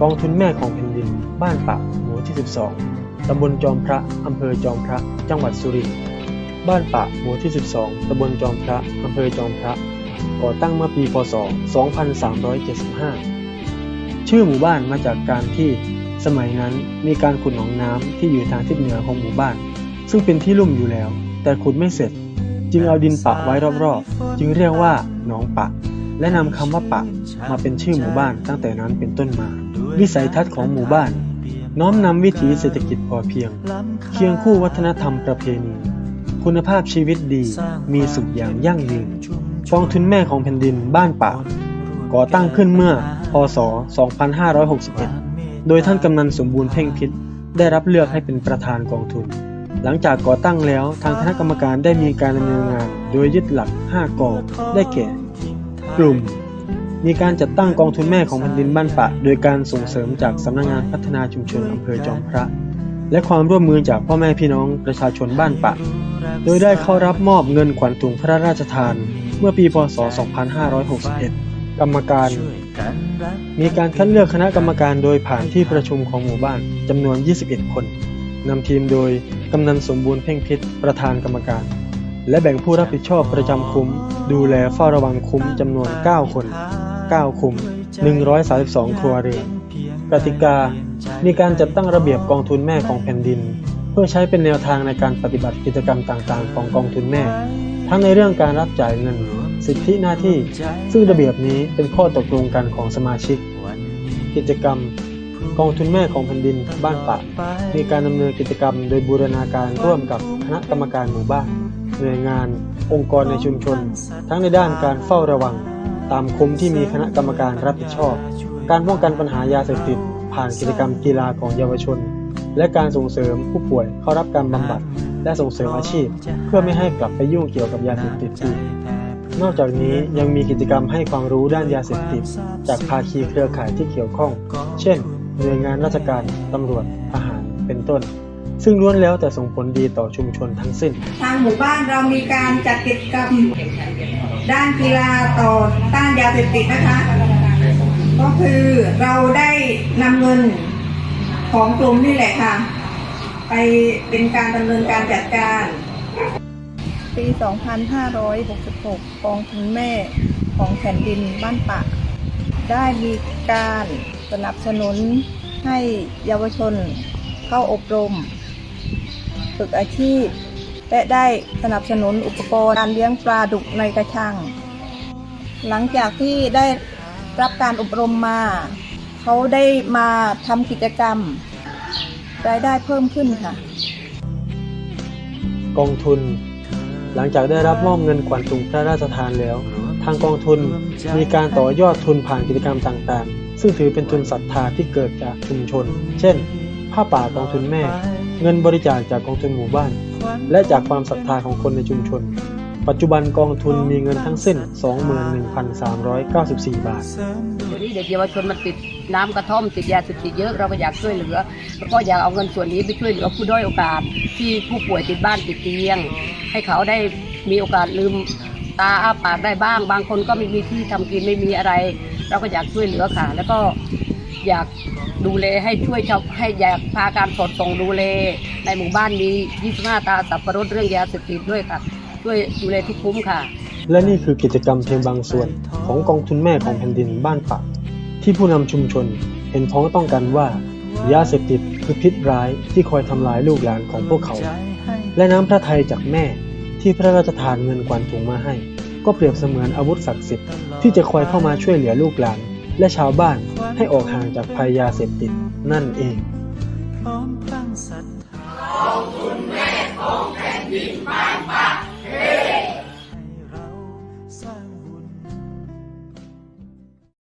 กองทุนแม่ของแผ่นดิน บ้านปะหมู่ที่ 12 ตำบลจอมพระ อำเภอจอมพระ จังหวัดสุรินทร์ บ้านปะหมู่ที่ 12 ตำบลจอมพระ อำเภอจอมพระ ก่อตั้งเมื่อปี พศ 2375 ชื่อหมู่บ้านมาจากการที่สมัยนั้นมีการขุดหนองน้ำที่อยู่ทางทิศเหนือของหมู่บ้าน ซึ่งเป็นที่ลุ่มอยู่แล้ว แต่ขุดไม่เสร็จ จึงเอาดินปะไว้รอบๆ จึงเรียกว่าหนองปะและนำคำว่าปะมาเป็นชื่อหมู่บ้านตั้งแต่นั้นเป็นต้นมา วิสัยทัศน์ของหมู่บ้าน น้อมนำวิถีเศรษฐกิจพอเพียง เคียงคู่วัฒนธรรมประเพณี คุณภาพชีวิตดีมีสุขอย่างยั่งยืนกองทุนแม่ของแผ่นดินบ้านป่า ก่อตั้งขึ้นเมื่อ พศ 2561 โดยท่านกำนันสมบูรณ์เพ่งพิษได้รับเลือกให้เป็นประธานกองทุน หลังจากก่อตั้งแล้วทางคณะกรรมการได้มีการดำเนินงาน โดยยึดหลัก 5กอได้แก่ กลุ่ม มีการจัดตั้งกองทุนแม่ของแผ่นดินบ้านปะ โดยการส่งเสริมจากสำนักงานพัฒนาชุมชนอำเภอจอมพระ และความร่วมมือจากพ่อแม่พี่น้องประชาชนบ้านปะ โดยได้เข้ารับมอบเงินขวัญถุงพระราชทาน เมื่อปีพศ 2561 กรรมการ มีการคัดเลือกคณะกรรมการโดยผ่านที่ประชุมของหมู่บ้านจำนวน 21 คนนำทีมโดยกำนันสมบูรณ์เพ่งพิษประธานกรรมการ และแบ่งผู้รับผิดชอบประจำคุ้ม ดูแลเฝ้าระวังคุ้มจำนวน 9 คน 9 คุม 132 ครัวเรือน กติกา มีการจัดตั้งระเบียบกองทุนแม่ของแผ่นดิน เพื่อใช้เป็นแนวทางในการปฏิบัติกิจกรรมต่างๆ ของกองทุนแม่ ทั้งในเรื่องการรับจ่ายเงิน สิทธิหน้าที่ ซึ่งระเบียบนี้เป็นข้อตกลงกันของสมาชิก กิจกรรมกองทุนแม่ของแผ่นดินบ้านปะมีการดำเนินกิจกรรมโดยบูรณาการร่วมกับคณะกรรมการหมู่บ้านหน่วยงาน องค์กรในชุมชน ทั้งในด้านการเฝ้าระวัง ตามคุมที่มีคณะกรรมการรับผิดชอบ การป้องกันปัญหายาเสพติด ผ่านกิจกรรมกีฬาของเยาวชน และการส่งเสริมผู้ป่วยเข้ารับการบำบัด และส่งเสริมอาชีพ เพื่อไม่ให้กลับไปยุ่งเกี่ยวกับยาเสพติดอีกนอกจากนี้ยังมีกิจกรรมให้ความรู้ด้านยาเสพติด จากภาคีเครือข่ายที่เกี่ยวข้อง เช่น หน่วยงานราชการ ตำรวจ ทหาร เป็นต้น ซึ่งล้วนแล้วแต่ส่งผลดีต่อชุมชนทั้งสิ้น ทางหมู่บ้านเรามีการจัดกิจกรรม ด้านกีฬาต่อต้านยาเสพติดนะคะ ก็คือเราได้นำเงินของกลุ่มนี่แหละค่ะ ไปเป็นการดำเนินการจัดการปี 2566 กองทุนแม่ของแผ่นดินบ้านปะ ได้มีการสนับสนุนให้เยาวชนเข้าอบรม ฝึกอาชีพ และได้สนับสนุนอุปกรณ์การเลี้ยงปลาดุกในกระชัง หลังจากที่ได้รับการอบรมมา เขาได้มาทำกิจกรรม รายได้เพิ่มขึ้นค่ะ กองทุน หลังจากได้รับมอบเงินขวัญถุงพระราชทานแล้ว ทางกองทุนมีการต่อยอดทุนผ่านกิจกรรมต่างๆ ซึ่งถือเป็นทุนศรัทธาที่เกิดจากชุมชน เช่น ผ้าป่ากองทุนแม่ เงินบริจาคจากกองทุนหมู่บ้าน และจากความศรัทธาของคนในชุมชน ปัจจุบันกองทุนมีเงินทั้งสิ้น 21,394 บาทเดี๋ยวนี้เด็กเยาวชนมันติดน้ำกระท่อมติดยาเสพติดเยอะเราก็อยากช่วยเหลือ แล้วก็อยากเอาเงินส่วนนี้ไปช่วยเหลือผู้ด้อยโอกาสที่ผู้ป่วยติดบ้านติดเตียง ให้เขาได้มีโอกาสลืมตาอ้าปากได้บ้าง บางคนก็ไม่มีที่ทำกินไม่มีอะไร เราก็อยากช่วยเหลือค่ะ แล้วก็ อยากดูแลให้ช่วยชาวให้อยากพาการสอดส่องดูแลในหมู่บ้านมี 25 ตาสับประรดเรื่องยาเสพติดด้วยค่ะ ช่วยดูแลทุกคุ้มค่ะ และนี่คือกิจกรรมเพียงบางส่วนของกองทุนแม่ของแผ่นดินบ้านปะที่ผู้นำชุมชนเห็นพ้องต้องกันว่ายาเสพติดคือพิษร้ายที่คอยทำลายลูกหลานของพวกเขา และน้ำพระทัยจากแม่ที่พระราชทานเงินกวนถุงมาให้ ก็เปรียบเสมือนอาวุธศักดิ์สิทธิ์ที่จะคอยเข้ามาช่วยเหลือลูกหลาน และชาวบ้านให้ออกห่างจากภัยยาเสพติดนั่นเอง